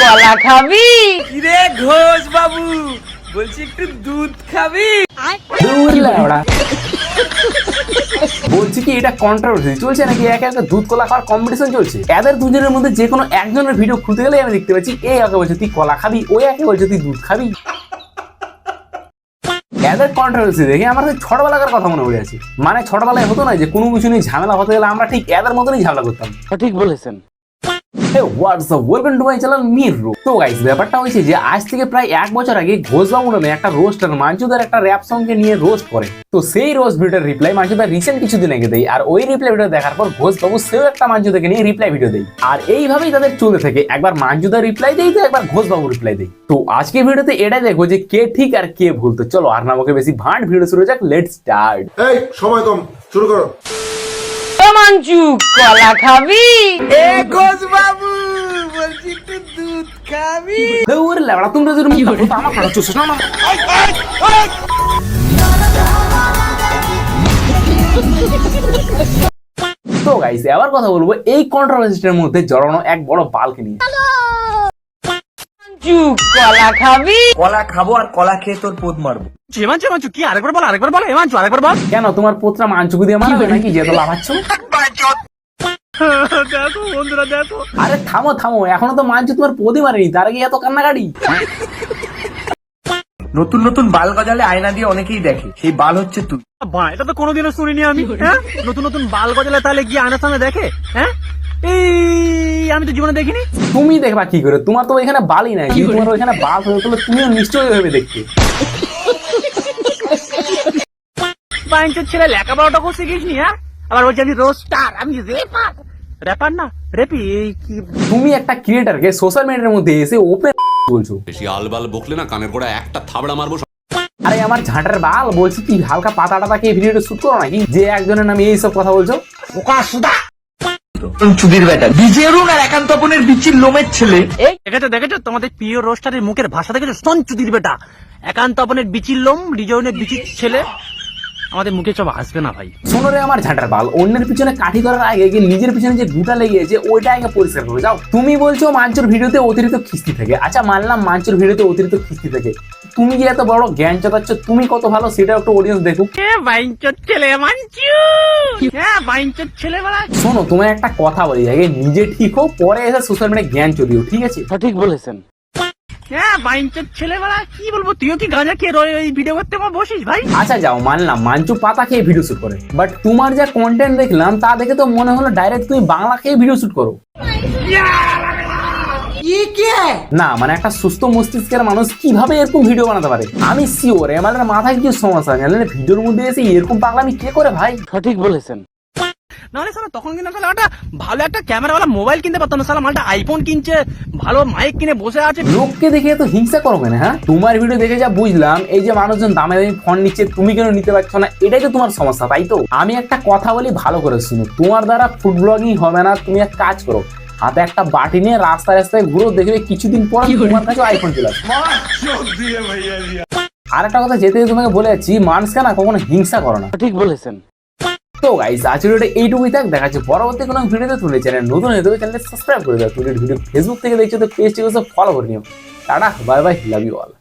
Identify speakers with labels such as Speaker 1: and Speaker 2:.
Speaker 1: কলা খাবি?
Speaker 2: কিরে ঘোষ বাবু বলছি একটু দুধ খাবি?
Speaker 3: বলছি কি এটা কন্ট্রোভার্সি চলছে নাকি একে একে দুধ কলা খাওয়ার কম্পিটিশন চলছে? এদের দুজনের মধ্যে যে কোনো একজনের ভিডিও খুলতে গেলে আমি দেখতে পাচ্ছি এই একে বলছে তুই কলা খাবি ওই একে বলছে তুই দুধ খাবি। এদের কন্ট্রোভার্সি দেখে আমার ছোটবেলাকার কথা মনে পড়ে আছে। মানে ছোটবেলায় হতো না যে কোনো কিছু নিয়ে ঝামেলা হতে গেলে আমরা ঠিক এদের মতনই ঝামেলা করতাম।
Speaker 4: ঠিক বলেছেন।
Speaker 3: ওয়েলকাম ব্যাপারটা হয়েছে যে, আজ থেকে প্রায় এক বছর আগে একটা নিয়ে রোস্ট করে। তো সেই রোস্ট রিপ্লাই রিসেন্ট আগে দেয়, আর ওই রিপ্লাই ভিডিও দেখার পর সেও একটা নিয়ে রিপ্লাই ভিডিও দেয়। আর এইভাবেই তাদের থাকে। একবার রিপ্লাই দেয় তো একবার ঘোষবাবু রিপ্লাই দেয়। তো আজকে ভিডিওতে যে, কে ঠিক আর কে ভুল। তো চলো, আর নামকে বেশি ভাঁট ভিডিও শুরু যাক লেট স্টার্ট
Speaker 5: সময় কম, শুরু করো।
Speaker 1: ও মাঞ্চু কলা খাবি?
Speaker 2: এ ঘোষ বাবু বলছি একটু দুধ খাবি।
Speaker 3: দৌড় লেবড়া তোমরা আমার কথা চুষছ না না। তো গাইস এবার কথা বলব এই কন্ট্রোভার্সিটার মধ্যে জড়ানো এক বড় বালকে নিয়ে।
Speaker 1: মাঞ্চু কলা খাবি?
Speaker 2: কলা খাব আর কলা খেয়ে তোর পোদ মারবো।
Speaker 4: এমানচু এমানচু কি? আরেকবার বল আরেকবার বল এমানচু আরেকবার বল।
Speaker 3: কেন তোমার পোত্রা মানচুকু দিয়ে মারবে নাকি? যে তো লাভাচ্ছ
Speaker 4: দেখো বন্ধুরা দেখো।
Speaker 3: আরে থামো থামো এখনও তো মানচু তোমার পদি মারেনি তার আগে এত কান্নাকাটি।
Speaker 2: নতুন নতুন বাল গজালে আয়না দিয়ে অনেকেই দেখে সেই বাল হচ্ছে তুই।
Speaker 4: বা এটা তো কোনোদিনও শুনিনি আমি হ্যাঁ? নতুন নতুন বাল গজালে তাহলে গিয়ে আয়নার সামনে দেখে হ্যাঁ? এই আমি তো জীবনে দেখিনি।
Speaker 3: তুমি দেখবা কি করে? তোমার তো এখানে বালই নাই। কিন্তু তোমার ওইখানে বাল হয়ে তাহলে তুমিও নিশ্চয়ই ভেবে দেখতে।
Speaker 4: বাইঞ্চের ছেলে লেখাপড়াটা করতে গেছিনি হ্যাঁ? আবার বলছি আমি রোস্টার আমি রেপার রেপার না রেপি এই কি?
Speaker 3: তুমি একটা ক্রিয়েটারকে সোশ্যাল মিডিয়ার মধ্যে এসে ওপেন বলছো।
Speaker 6: বেশি আলবাল বকলে না কানের গোড়া একটা থাবড়া মারবো
Speaker 3: আরে আমার ঝাঁটার বাল বলছি কি হালকা পাতা টাতা খেয়ে ভিডিওটা শুট করো নাকি? যে একজনের নামে এইসব কথা বলছো।
Speaker 2: চুদির বেটা। বিজেরুন আর একান্তপনের বিচির লোমের ছেলে।
Speaker 4: দেখেছ দেখেছ? তোমাদের প্রিয় রোস্টারের মুখের ভাষা দেখেছ? সঞ্চুদির বেটা। একান্ত আপনের বিচির লোম রিজনের বিচির ছেলে। আমাদের মুখে সব আসবে না ভাই।
Speaker 3: শোনো রে আমার ঝাঁটার বাল অন্যের পিছনে কাঠি করার আগে গিয়ে নিজের পিছনে যে গুটা লেগেছে ওইটা আগে পরিষ্কার করে যাও। তুমি বলছো মাঞ্চুর ভিডিওতে অতিরিক্ত খিস্তি থাকে। আচ্ছা মানলাম মাঞ্চুর ভিডিওতে অতিরিক্ত খিস্তি থাকে। তুমি যে এত বড় জ্ঞান চাতাচ্ছ তুমি কত ভালো সেটা একটু অডিয়েন্স দেখুক।
Speaker 4: ছেলে মানচু হ্যাঁ
Speaker 3: শোনো তোমার একটা কথা বলি আগে নিজে ঠিক হোক পরে এসে সোশ্যাল মিডিয়া জ্ঞান চলিও ঠিক আছে?
Speaker 4: সঠিক বলেছেন। হ্যাঁ বাইঞ্চোর কি বলব তুইও কি গাঁজা খেয়ে রয়ে ওই ভিডিও করতে আমার বসিস ভাই?
Speaker 3: আচ্ছা যাও মানলাম মাঞ্চু পাতা খেয়ে ভিডিও শুট করে। বাট তোমার যা কন্টেন্ট দেখলাম তা দেখে তো মনে হলো ডাইরেক্ট তুমি বাংলা খেয়ে ভিডিও শুট করো। না মানে একটা সুস্থ মস্তিষ্কের মানুষ কীভাবে এরকম ভিডিও বানাতে পারে? আমি শিওর এমালের মাথায় কিছু সমস্যা? আছে ভিডিওর মধ্যে এসে এরকম পাগলামি কে করে ভাই?
Speaker 4: সঠিক বলেছেন। নাহলে সালা তখন কিন্তু সালা একটা ভালো একটা ক্যামেরাওয়ালা মোবাইল কিনতে পারতাম না সালা মালটা আইফোন কিনছে ভালো মাইক কিনে বসে আছে।
Speaker 3: লোককে দেখে এত হিংসা করো কেন হ্যাঁ? তোমার ভিডিও দেখে যা বুঝলাম এই যে মানুষজন দামে দামি ফোন নিচ্ছে তুমি কেন নিতে পারছ না? এটাই তো তোমার সমস্যা তাই তো? আমি একটা কথা বলি ভালো করে শুনো তোমার দ্বারা ফুড ব্লগিং হবে না তুমি এক কাজ করো হাতে একটা বাটি নিয়ে রাস্তায় রাস্তায় ঘুরো দেখবে কিছুদিন পর তোমার কাছে আইফোন চলে আসবে। আর একটা কথা যেতে যেতে তোমাকে বলে যাচ্ছি মানুষকে না কখনো হিংসা করো না।
Speaker 4: ঠিক বলেছেন।
Speaker 3: তো গাইজ আজ ভিডিওটা এইটুকুই থাক দেখা যাচ্ছে পরবর্তী কোনো ভিডিওতে তুলে চ্যানেল নতুন হয়ে তবে চ্যানেলটা সাবস্ক্রাইব করে দাও। ভিডিও ফেসবুক থেকে দেখছ তো পেজটিকে ফলো করে নিও। Tata bye bye love you all